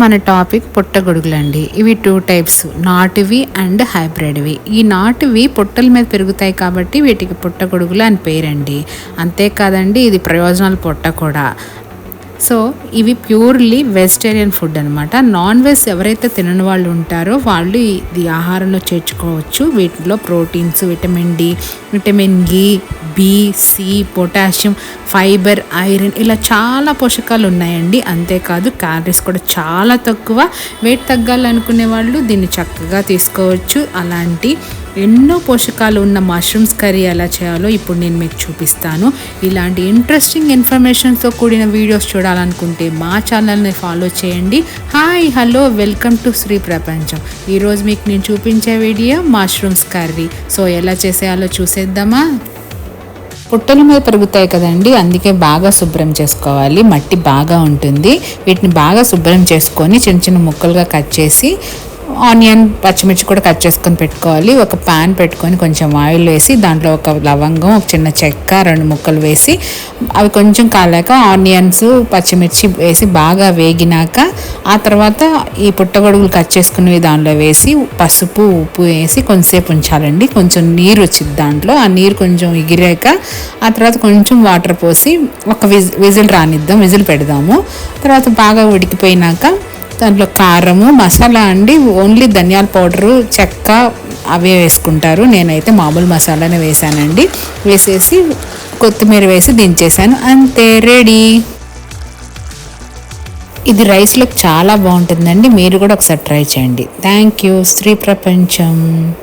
మన టాపిక్ పుట్టగొడుగులండి ఇవి టూ టైప్స్ నాటువి అండ్ హైబ్రిడ్వి. ఈ నాటువి పుట్టల మీద పెరుగుతాయి కాబట్టి వీటికి పుట్టగొడుగులు అని పేరండి. అంతేకాదండి ఇది ప్రయోజనాలు పుట్ట కూడా. సో ఇవి ప్యూర్లీ వెజిటేరియన్ ఫుడ్ అనమాట నాన్ వెజ్ ఎవరైతే తినని వాళ్ళు ఉంటారో వాళ్ళు ఇది ఆహారంలో చేర్చుకోవచ్చు. వీటిలో proteins vitamin D vitamin E B C potassium fibre iron ఇలా చాలా పోషకాలు ఉన్నాయండి. అంతేకాదు క్యాలరీస్ కూడా చాలా తక్కువ. వెయిట్ తగ్గాలనుకునే వాళ్ళు దీన్ని చక్కగా తీసుకోవచ్చు. అలాంటి ఎన్నో పోషకాలు ఉన్న మష్రూమ్స్ కర్రీ ఎలా చేయాలో ఇప్పుడు నేను మీకు చూపిస్తాను. ఇలాంటి ఇంట్రెస్టింగ్ ఇన్ఫర్మేషన్తో కూడిన వీడియోస్ చూడాలనుకుంటే మా ఛానల్ని ఫాలో చేయండి. Hi hello welcome to Shri ప్రపంచం ఈరోజు మీకు నేను చూపించే వీడియో మష్రూమ్స్ కర్రీ సో ఎలా చేసేయాలో చూసేద్దామా? పుట్టల మీద పెరుగుతాయి కదండి అందుకే బాగా శుభ్రం చేసుకోవాలి. మట్టి బాగా ఉంటుంది. వీటిని బాగా శుభ్రం చేసుకొని చిన్న చిన్న ముక్కలుగా కట్ చేసి ఆనియన్ పచ్చిమిర్చి కూడా కట్ చేసుకొని పెట్టుకోవాలి. ఒక పాన్ పెట్టుకొని కొంచెం ఆయిల్ వేసి దాంట్లో ఒక లవంగం ఒక చిన్న చెక్క రెండు ముక్కలు వేసి అవి కొంచెం కాలాక ఆనియన్స్ పచ్చిమిర్చి వేసి బాగా వేగినాక ఆ తర్వాత ఈ పుట్టగొడుగులు కట్ చేసుకునేవి దాంట్లో వేసి పసుపు ఉప్పు వేసి కొంచెంసేపు ఉంచాలండి. కొంచెం నీరు వచ్చింది దాంట్లో. ఆ నీరు కొంచెం ఎగిరాక ఆ తర్వాత కొంచెం వాటర్ పోసి ఒక విజ్ విజిల్ రానిద్దాం. విజిల్ పెడదాము. తర్వాత బాగా ఉడికిపోయినాక దాంట్లో కారము మసాలా అండి. ఓన్లీ ధనియాల పౌడరు చెక్క అవే వేసుకుంటారు. నేనైతే మామూలు మసాలానే వేసానండి. వేసేసి కొత్తిమీర వేసి దించేసాను. అంతే రెడీ. ఇది రైస్లోకి చాలా బాగుంటుందండి. మీరు కూడా ఒకసారి ట్రై చేయండి. థ్యాంక్ యూ స్త్రీ ప్రపంచం